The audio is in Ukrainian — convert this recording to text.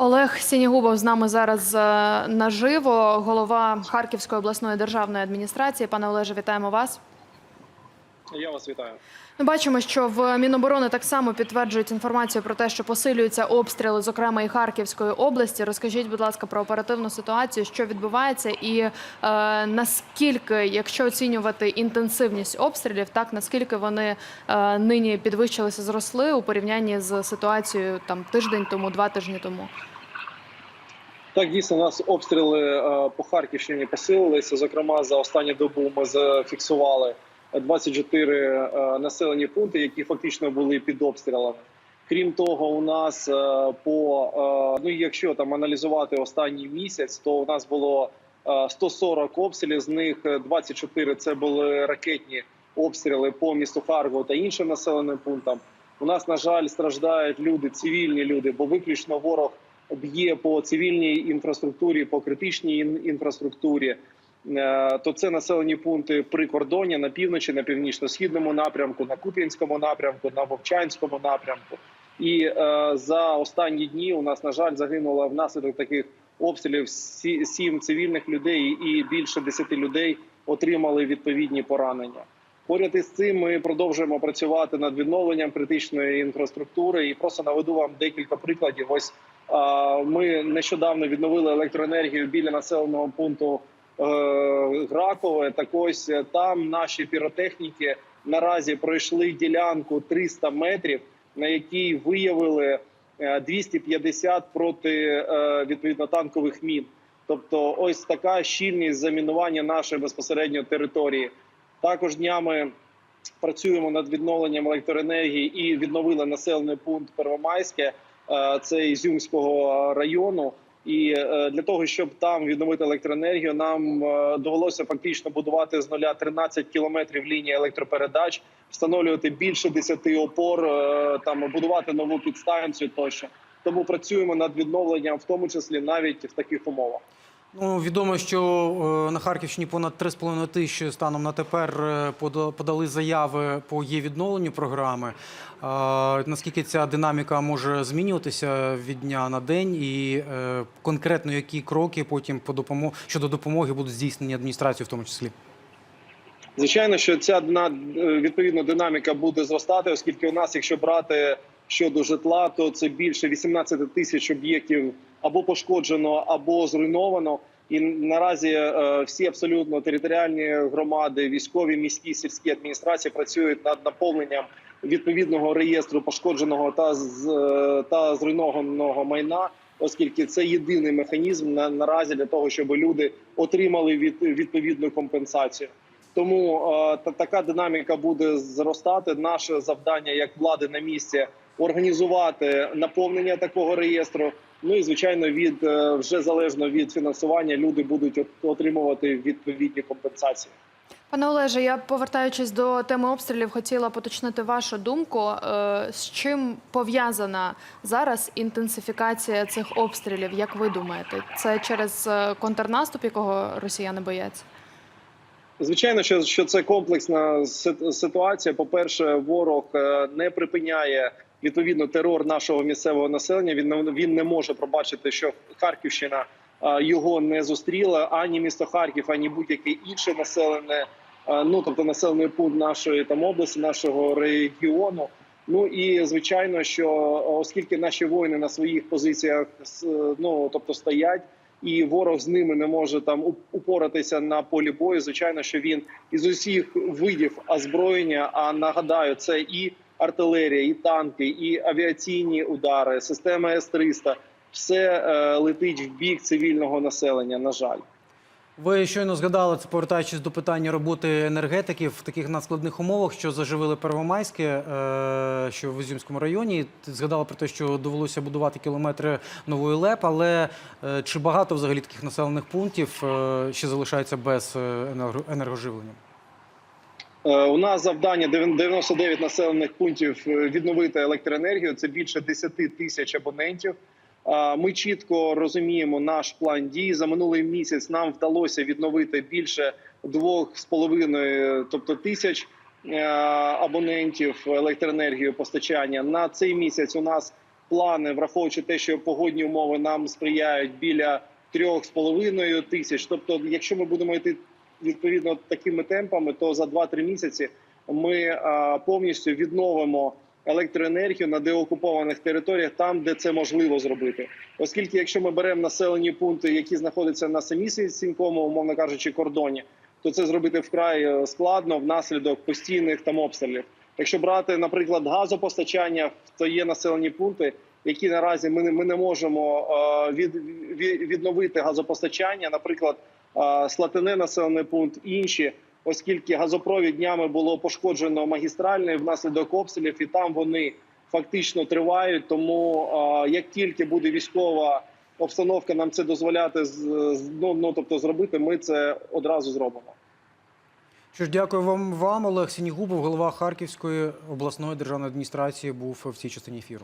Олег Сінігубов з нами зараз е, наживо, голова Харківської обласної державної адміністрації. Пане Олеже, вітаємо вас. Я вас вітаю. Ми бачимо, що в Міноборони так само підтверджують інформацію про те, що посилюються обстріли, зокрема і Харківської області. Розкажіть, будь ласка, про оперативну ситуацію, що відбувається, і е, наскільки, якщо оцінювати інтенсивність обстрілів, так наскільки вони е, нині підвищилися, зросли у порівнянні з ситуацією там тиждень тому, два тижні тому. Так, дійсно, у нас обстріли е, по Харківщині посилилися. Зокрема, за останню добу ми зафіксували 24 е, населені пункти, які фактично були під обстрілами. Крім того, у нас е, по е, ну, якщо там аналізувати останній місяць, то у нас було е, 140 обстрілів. З них 24 – це були ракетні обстріли по місту Харкову та іншим населеним пунктам. У нас на жаль страждають люди, цивільні люди, бо виключно ворог б'є по цивільній інфраструктурі, по критичній інфраструктурі. Е, То це населені пункти при кордоні на півночі, на північно-східному напрямку, на Куп'янському напрямку, на Вовчанському напрямку. І е, за останні дні у нас на жаль загинуло внаслідок таких обстрілів сі- сім цивільних людей, і більше десяти людей отримали відповідні поранення. Поряд із цим ми продовжуємо працювати над відновленням критичної інфраструктури. І просто наведу вам декілька прикладів. Ось а, ми нещодавно відновили електроенергію біля населеного пункту е, Гракове. Так ось е, там наші піротехніки наразі пройшли ділянку 300 метрів, на якій виявили е, 250 проти е, відповідно танкових мін. Тобто, ось така щільність замінування нашої безпосередньо території. Також днями працюємо над відновленням електроенергії і відновили населений пункт Первомайське, е, це Ізюмського району. І е, для того, щоб там відновити електроенергію, нам е, довелося фактично будувати з нуля 13 кілометрів лінії електропередач, встановлювати більше 10 опор, е, там будувати нову підстанцію тощо. Тому працюємо над відновленням, в тому числі навіть в таких умовах. Ну, відомо, що е, на Харківщині понад 3,5 тисячі станом на тепер е, пода- подали заяви по є відновленню програми. Наскільки ця динаміка може змінюватися від дня на день, і е, конкретно які кроки потім по допомог щодо допомоги будуть здійснені адміністрацією, в тому числі? Звичайно, що ця відповідно динаміка буде зростати, оскільки у нас, якщо брати щодо житла, то це більше 18 тисяч об'єктів або пошкоджено, або зруйновано. І наразі е, всі абсолютно територіальні громади, військові, міські, сільські адміністрації працюють над наповненням відповідного реєстру пошкодженого та е, та зруйнованого майна, оскільки це єдиний механізм на наразі для того, щоб люди отримали від відповідну компенсацію. Тому е, та така динаміка буде зростати. Наше завдання як влади на місці організувати наповнення такого реєстру. Ну і звичайно, від е, вже залежно від фінансування люди будуть отримувати відповідні компенсації. Пане Олеже, я повертаючись до теми обстрілів, хотіла поточнити вашу думку. Е, З чим пов'язана зараз інтенсифікація цих обстрілів? Як ви думаєте, це через е, контрнаступ, якого росіяни бояться? Звичайно, що, що це комплексна ситуація. По перше, ворог не припиняє відповідно терор нашого місцевого населення. Він він не може пробачити, що Харківщина його не зустріла ані місто Харків, ані будь-яке інше населене. Ну тобто населений пункт нашої там області, нашого регіону. Ну і звичайно, що оскільки наші воїни на своїх позиціях ну тобто стоять, і ворог з ними не може там упоратися на полі бою. Звичайно, що він із усіх видів озброєння. А нагадаю, це і артилерія, і танки, і авіаційні удари, система С-300 все е, летить в бік цивільного населення. На жаль. Ви щойно згадали це, повертаючись до питання роботи енергетиків в таких надскладних умовах, що заживили Первомайське, е, що в Ізюмському районі. Ти згадала про те, що довелося будувати кілометри нової ЛЕП, але е, чи багато взагалі таких населених пунктів е, ще залишаються без енергоживлення? Е, У нас завдання 99 населених пунктів е, відновити електроенергію. Це більше 10 тисяч абонентів. Ми чітко розуміємо наш план дій. За минулий місяць нам вдалося відновити більше двох з половиною, тобто тисяч е, абонентів електроенергії постачання. На цей місяць у нас плани, враховуючи те, що погодні умови нам сприяють біля трьох з половиною тисяч. Тобто, якщо ми будемо йти відповідно такими темпами, то за 2-3 місяці ми повністю відновимо електроенергію на деокупованих територіях, там де це можливо зробити. Оскільки, якщо ми беремо населені пункти, які знаходяться на самі сінькому, умовно кажучи, кордоні, то це зробити вкрай е, складно внаслідок постійних там обстрілів. Якщо брати, наприклад, газопостачання, то є населені пункти, які наразі ми не ми не можемо е, від, від, відновити газопостачання, наприклад, Слатине населений пункт, інші, оскільки газопровід днями було пошкоджено магістральний внаслідок обстрілів, і там вони фактично тривають. Тому як тільки буде військова обстановка нам це дозволяти ну, ну тобто зробити, ми це одразу зробимо. Що ж, дякую вам, вам, Олег Сінігубов, голова Харківської обласної державної адміністрації, був в цій частині ефіру.